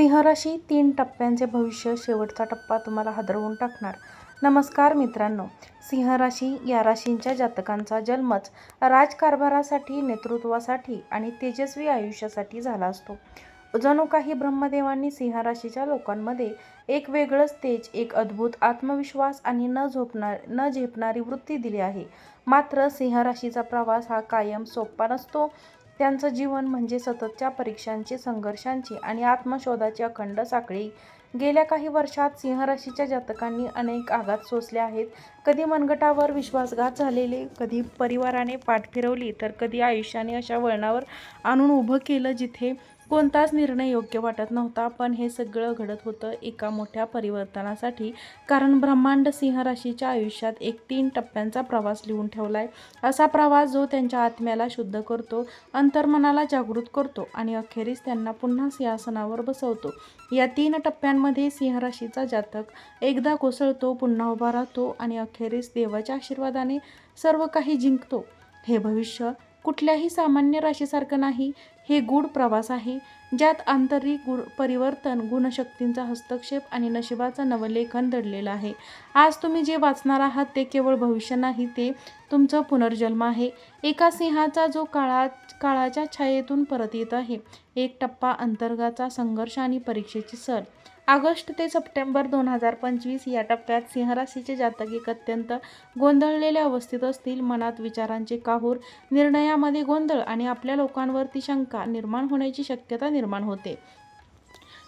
सिंहराशी तीन टप्प्यांचे भविष्य शेवटचा टप्पा तुम्हाला हादरवून टाकणार. नमस्कार मित्रांनो सिंहराशी या राशींच्या जातकांचा जन्मच राजकारभारासाठी नेतृत्वासाठी आणि तेजस्वी आयुष्यासाठी झाला असतो. जणू काही ब्रह्मदेवांनी सिंहराशीच्या लोकांमध्ये एक वेगळंच तेज एक अद्भुत आत्मविश्वास आणि न झोपणार न झेपणारी वृत्ती दिली आहे. मात्र सिंह राशीचा प्रवास हा कायम सोपा नसतो. त्यांचं जीवन म्हणजे सततच्या परीक्षांची संघर्षांची आणि आत्मशोधाची अखंड साखळी. गेल्या काही वर्षात सिंहराशीच्या जातकांनी अनेक आघात सोसले आहेत. कधी मनगटावर विश्वासघात झालेले कधी परिवाराने पाठ फिरवली तर कधी आयुष्याने अशा वळणावर आणून उभं केलं जिथे कोणताच निर्णय योग्य वाटत नव्हता पण हे सगळं घडत होतं एका मोठ्या परिवर्तनासाठी. कारण ब्रह्मांड सिंह राशीच्या आयुष्यात एक तीन टप्प्यांचा प्रवास लिहून ठेवला आहे असा प्रवास जो त्यांच्या आत्म्याला शुद्ध करतो अंतर्मनाला जागृत करतो आणि अखेरीस त्यांना पुन्हा सिंहासनावर बसवतो. या तीन टप्प्यांमध्ये सिंहराशीचा जातक एकदा कोसळतो पुन्हा उभा राहतो आणि अखेरीस देवाच्या आशीर्वादाने सर्व काही जिंकतो. हे भविष्य कुठल्याही सामान्य राशीसारखं नाही. हे गूढ प्रवास आहे ज्यात आंतरिक गुण परिवर्तन गुणशक्तींचा हस्तक्षेप आणि नशिबाचं नवलेखन दडलेलं आहे. आज तुम्ही जे वाचणार आहात ते केवळ भविष्य नाही ते तुमचं पुनर्जन्म आहे. एका सिंहाचा जो काळात काळाच्या छायेतून परत येत आहे. एक टप्पा अंतर्गाचा संघर्ष आणि परीक्षेची सर. ऑगस्ट ते सप्टेंबर दोन हजार पंचवीस या टप्प्यात सिंहराशीचे जातक एक अत्यंत गोंधळलेल्या अवस्थेत असतील. मनात विचारांचे काहूर निर्णयामध्ये गोंधळ आणि आपल्या लोकांवरती शंका निर्माण होण्याची शक्यता निर्माण होते.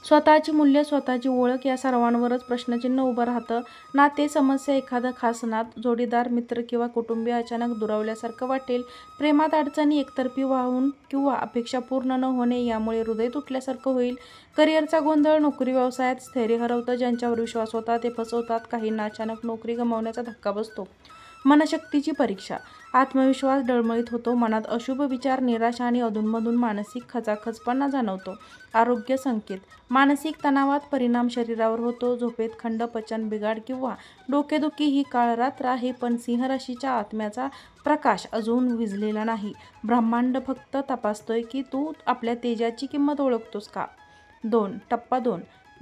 स्वतःची मूल्य स्वतःची ओळख या सर्वांवरच प्रश्नचिन्ह उभं राहतं. ना ते समस्या एखादं खास नात जोडीदार मित्र किंवा कुटुंबीय अचानक दुरावल्यासारखं वाटेल. प्रेमात अडचणी एकतर्फी वाहून किंवा अपेक्षा पूर्ण न होणे यामुळे हृदय तुटल्यासारखं होईल. करिअरचा गोंधळ नोकरी व्यवसायात स्थैर्य हरवतं. ज्यांच्यावर विश्वास होता ते फसवतात. काहींना अचानक नोकरी गमावण्याचा धक्का बसतो. मनशक्तीची परीक्षा. आत्मविश्वास डळमळीत होतो. मनात अशुभ विचार निराशा आणि अधूनमधून मानसिक खचाखचपणा जाणवतो. आरोग्य संकेत. मानसिक तणावात परिणाम शरीरावर होतो. झोपेत खंड पचन बिघाड किंवा डोकेदुखी ही काळरात्र आहे पण सिंहराशीच्या आत्म्याचा प्रकाश अजून विजलेला नाही. ब्रह्मांड फक्त तपासतोय की तू आपल्या तेजाची किंमत ओळखतोस का? दोन. टप्पा दोन.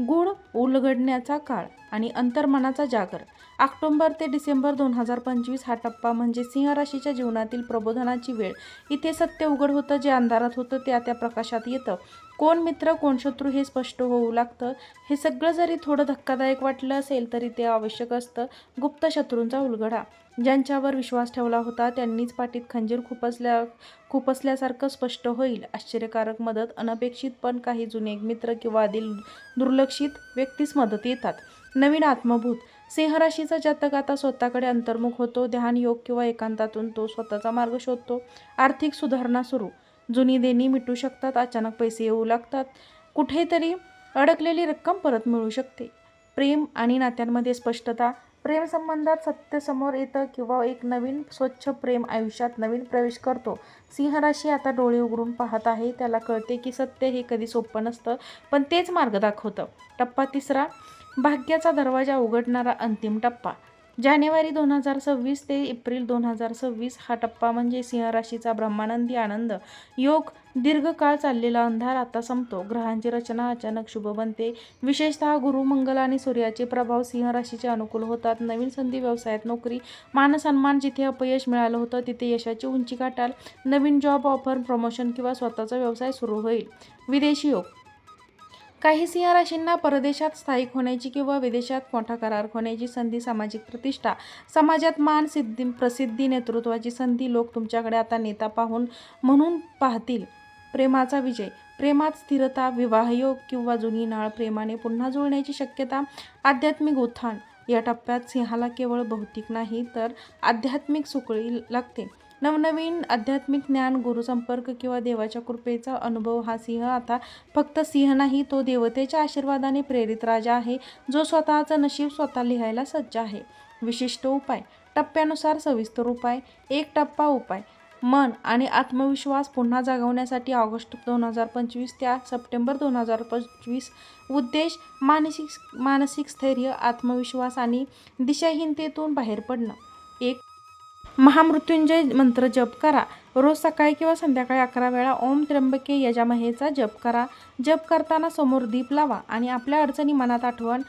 गुण उलगडण्याचा काळ आणि अंतर्मनाचा जागर. ऑक्टोंबर ते डिसेंबर दोन हजार पंचवीस हा टप्पा म्हणजे सिंह राशीच्या जीवनातील प्रबोधनाची वेळ. इथे सत्य उघड होतं जे अंधारात होतं त्या त्या प्रकाशात येतं. कोण मित्र कोण शत्रू हे स्पष्ट होऊ लागतं. हे सगळं जरी थोडं धक्कादायक वाटलं असेल तरी ते आवश्यक असतं. गुप्त शत्रूंचा उलगडा. ज्यांच्यावर विश्वास ठेवला होता त्यांनीच पाठीत खंजीर खुपसल्या खुपसल्यासारखं स्पष्ट होईल. आश्चर्यकारक मदत अनपेक्षित पण काही जुने मित्र किंवा आदिल दुर्लक्षित व्यक्तीस मदत येतात. नवीन आत्मभूत. सिंहराशीचा जातक आता स्वतःकडे अंतर्मुख होतो. ध्यान योग किंवा एकांतातून तो स्वतःचा मार्ग शोधतो. आर्थिक सुधारणा सुरू. जुनी देणी मिटू शकतात. अचानक पैसे येऊ लागतात. कुठेतरी अडकलेली रक्कम परत मिळू शकते. प्रेम आणि नात्यांमध्ये स्पष्टता प्रेमसंबंधात सत्य समोर येतं किंवा एक नवीन स्वच्छ प्रेम आयुष्यात नवीन प्रवेश करतो. सिंहराशी आता डोळे उघडून पाहत आहे. त्याला कळते की सत्य हे कधी सोपं नसतं पण तेच मार्ग दाखवतं. टप्पा तिसरा भाग्याचा दरवाजा उघडणारा अंतिम टप्पा. जानेवारी दोन हजार सव्वीस ते एप्रिल दोन हजार सव्वीस हा टप्पा म्हणजे सिंहराशीचा ब्रह्मानंदी आनंद. योग दीर्घकाळ चाललेला अंधार आता संपतो. ग्रहांची रचना अचानक शुभ बनते. विशेषतः गुरु मंगल आणि सूर्याचे प्रभाव सिंह राशीचे अनुकूल होतात. नवीन संधी व्यवसायात नोकरी मानसन्मान जिथे अपयश मिळालं होतं तिथे यशाची उंची गाठाल. नवीन जॉब ऑफर प्रमोशन किंवा स्वतःचा व्यवसाय सुरू होईल. विदेशी योग. काही सिंह राशींना परदेशात स्थायिक होण्याची किंवा विदेशात मोठा करार होण्याची संधी सामाजिक प्रतिष्ठा समाजात मान सिद्धी प्रसिद्धी नेतृत्वाची संधी लोक तुमच्याकडे आता नेता पाहून म्हणून पाहतील. प्रेमाचा विजय. प्रेमात स्थिरता विवाहयोग किंवा जुनी नाळ प्रेमाने पुन्हा जुळण्याची शक्यता आध्यात्मिक उत्थान. या टप्प्यात सिंहाला केवळ भौतिक नाही तर आध्यात्मिक सुकळी लागते. नवनवीन आध्यात्मिक ज्ञान गुरुसंपर्क किंवा देवाच्या कृपेचा अनुभव हा सिंह आता फक्त सिंह नाही तो देवतेच्या आशीर्वादाने प्रेरित राजा आहे जो स्वतःचं नशीब स्वतः लिहायला सज्ज आहे. विशिष्ट उपाय. टप्प्यानुसार सविस्तर उपाय. एक टप्पा उपाय. मन आणि आत्मविश्वास पुन्हा जागवण्यासाठी ऑगस्ट दोन हजार पंचवीस त्या सप्टेंबर दोन हजार पंचवीस उद्देश मानसिक मानसिक स्थैर्य आत्मविश्वास आणि दिशाहीनतेतून बाहेर पडणं. एक महामृत्युंजय मंत्र जप करा. रोज सकाळी किंवा संध्याकाळी अकरा वेळा ओम त्र्यंबके यजामहेचा जप करा. जप करताना समोर दीप लावा आणि आपल्या अडचणी मनात आठवण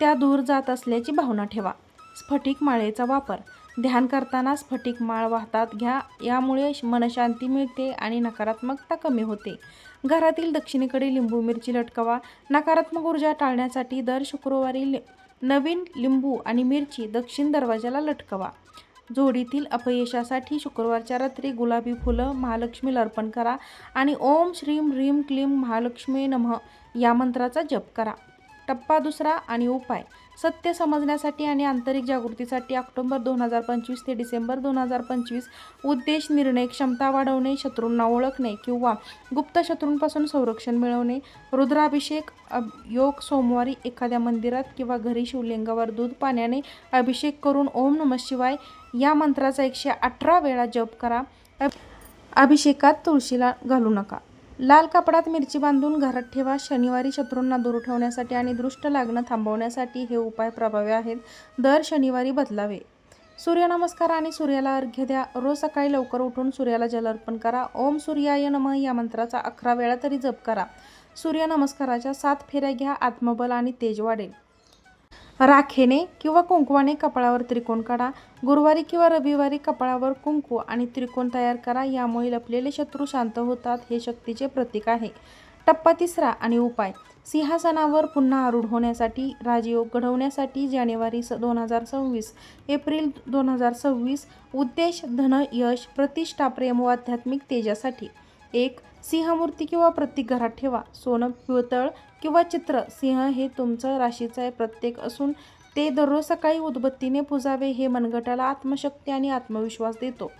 त्या दूर जात असल्याची भावना ठेवा. स्फटिक माळेचा वापर. ध्यान करताना स्फटिक माळ वाहतात घ्या. यामुळे मनशांती मिळते आणि नकारात्मकता कमी होते. घरातील दक्षिणेकडे लिंबू मिरची लटकवा. नकारात्मक ऊर्जा टाळण्यासाठी दर शुक्रवारी लि- नवीन लिंबू आणि मिरची दक्षिण दरवाजाला लटकवा. जोडीतील अपयशासाठी शुक्रवारच्या रात्री गुलाबी फुलं महालक्ष्मीला अर्पण करा आणि ओम श्रीम ह्रीम क्लीम महालक्ष्मी नमः या मंत्राचा जप करा. टप्पा दुसरा आणि उपाय. सत्य समजण्यासाठी आणि आंतरिक जागृतीसाठी ऑक्टोबर दोन हजार पंचवीस ते डिसेंबर दोन हजार पंचवीस उद्देश निर्णय क्षमता वाढवणे शत्रूंना ओळखणे किंवा गुप्त शत्रूंपासून संरक्षण मिळवणे रुद्राभिषेक योग सोमवारी एखाद्या मंदिरात किंवा घरी शिवलिंगावर दूध पाण्याने अभिषेक करून ओम नम शिवाय या मंत्राचा एकशे अठरा वेळा जप करा. अभिषेकात तुळशीला घालू नका. लाल कापडात मिरची बांधून घरात ठेवा. शनिवारी शत्रूंना दूर ठेवण्यासाठी आणि दृष्ट लागणं थांबवण्यासाठी हे उपाय प्रभावी आहेत. दर शनिवारी बदलावे. सूर्यनमस्कार आणि सूर्याला अर्घ्य द्या. रोज सकाळी लवकर उठून सूर्याला जल अर्पण करा. ओम सूर्याय नमः या मंत्राचा अकरा वेळा तरी जप करा. सूर्यनमस्काराच्या सात फेऱ्या घ्या. आत्मबल आणि तेज वाढेल राखेने किंवा कुंकवाने कपाळावर त्रिकोण काढा. गुरुवारी किंवा रविवारी कपाळावर कुंकू आणि त्रिकोण तयार करा. यामुळे लपलेले शत्रू शांत होतात. हे शक्तीचे प्रतीक आहे. टप्पा तिसरा आणि उपाय. सिंहासनावर पुन्हा आरूढ होण्यासाठी राजयोग घडवण्यासाठी जानेवारी स दोन हजार सव्वीस एप्रिल दोन हजार सव्वीस उद्देश धन यश प्रतिष्ठा प्रेम व आध्यात्मिक तेजासाठी. एक सिंहमूर्ती किंवा प्रतीक घरात ठेवा. सोनं पिवतळ किंवा चित्र सिंह हे तुमचं राशीचं आहे प्रत्येक असून ते दररोज सकाळी उदबत्तीने पुजावे हे मनगटाला आत्मशक्ती आणि आत्मविश्वास देतो.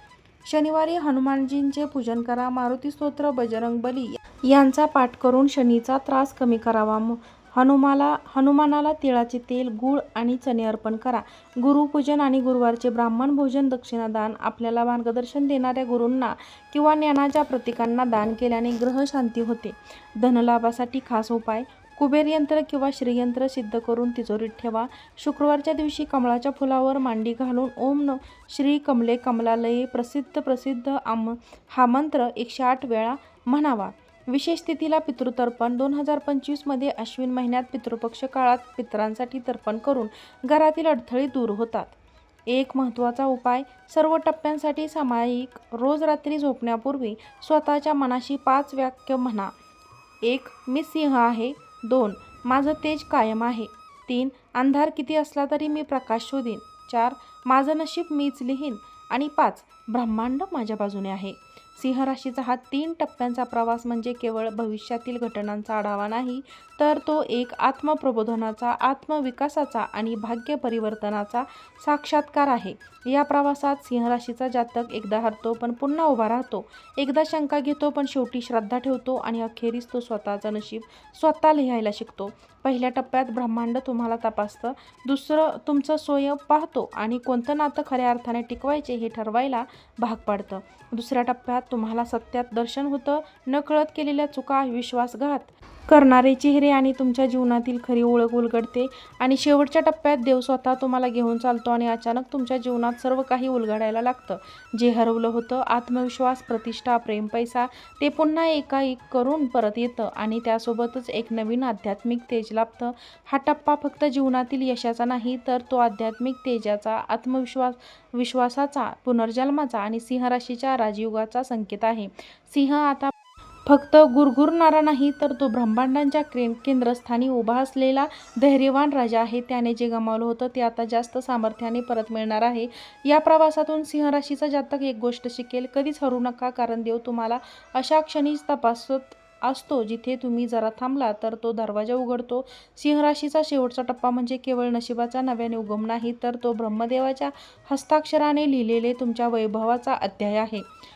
शनिवारी हनुमानजींचे पूजन करा मारुती स्तोत्र बजरंग बली यांचा पाठ करून शनीचा त्रास कमी करावा. हनुमाला हनुमानाला तिळाचे तेल गूळ आणि चणे अर्पण करा. गुरुपूजन आणि गुरुवारचे ब्राह्मण भोजन दक्षिणादान आपल्याला मार्गदर्शन देणाऱ्या गुरूंना किंवा ज्ञानाच्या प्रतीकांना दान केल्याने ग्रह शांती होते. धनलाभासाठी खास उपाय कुबेर यंत्र किंवा श्रीयंत्र सिद्ध करून तिजोरीत ठेवा. शुक्रवारच्या दिवशी कमळाच्या फुलावर मांडी घालून ओम न श्री कमले कमलालये प्रसिद्ध प्रसिद्ध आम हा मंत्र एकशे आठ वेळा म्हणावा. विशेष तिथीला पितृतर्पण. दोन हजार पंचवीसमध्ये अश्विन महिन्यात पितृपक्ष काळात पितरांसाठी तर्पण करून घरातील अडथळे दूर होतात. एक महत्त्वाचा उपाय सर्व टप्प्यांसाठी सामायिक रोज रात्री झोपण्यापूर्वी स्वतःच्या मनाशी पाच वाक्य म्हणा. एक मी सिंह आहे. दोन माझं तेज कायम आहे. तीन अंधार किती असला तरी मी प्रकाश शोधीन. चार माझं नशीब मीच लिहीन. आणि पाच ब्रह्मांड माझ्या बाजूने आहे. सिंह राशीचा हा तीन टप्प्यांचा प्रवास म्हणजे केवळ भविष्यातील घटनांचा आढावा नाही तर तो एक आत्मप्रबोधनाचा आत्मविकासाचा आणि भाग्य परिवर्तनाचा साक्षात्कार आहे. या प्रवासात सिंहराशीचा जातक एकदा हरतो पण पुन्हा उभा राहतो. एकदा शंका घेतो पण शेवटी श्रद्धा ठेवतो आणि अखेरीस तो स्वतःचं नशीब स्वतः लिहायला शिकतो. पहिल्या टप्प्यात ब्रह्मांड तुम्हाला तपासतं दुसरं तुमचं सोय पाहतो आणि कोणतं नातं खऱ्या अर्थाने टिकवायचे हे ठरवायला भाग पाडतं. दुसऱ्या टप्प्यात तुम्हाला सत्यात दर्शन होतं नकळत केलेल्या चुका विश्वासघात करणारे चेहरे आणि तुमच्या जीवनातील खरी ओळख उलगडते. आणि शेवटच्या टप्प्यात देव स्वतः तुम्हाला घेऊन चालतो आणि अचानक तुमच्या जीवनात सर्व काही उलगडायला लागतं. जे हरवलं होतं आत्मविश्वास प्रतिष्ठा प्रेम पैसा ते पुन्हा एकाएक करून परत येतं आणि त्यासोबतच एक नवीन आध्यात्मिक तेज लाभतं. हा टप्पा फक्त जीवनातील यशाचा नाही तर तो आध्यात्मिक तेजाचा आत्मविश्वास विश्वासाचा पुनर्जन्माचा आणि सिंह राशीच्या राजयुगाचा संकेत आहे. सिंह आता फक्त गुरगुरणारा नाही तर तो ब्रह्मांडांच्या क्रे केंद्रस्थानी उभा असलेला धैर्यवान राजा आहे. त्याने जे गमावलं होतं ते आता जास्त सामर्थ्याने परत मिळणार आहे. या प्रवासातून सिंहराशीचा जातक एक गोष्ट शिकेल. कधीच हरू नका कारण देव तुम्हाला अशा क्षणीच तपासत असतो जिथे तुम्ही जरा थांबला तर तो दरवाजा उघडतो. सिंहराशीचा शेवटचा टप्पा म्हणजे केवळ नशिबाचा नव्याने उगम नाही तर तो ब्रह्मदेवाच्या हस्ताक्षराने लिहिलेले तुमच्या वैभवाचा अध्याय आहे.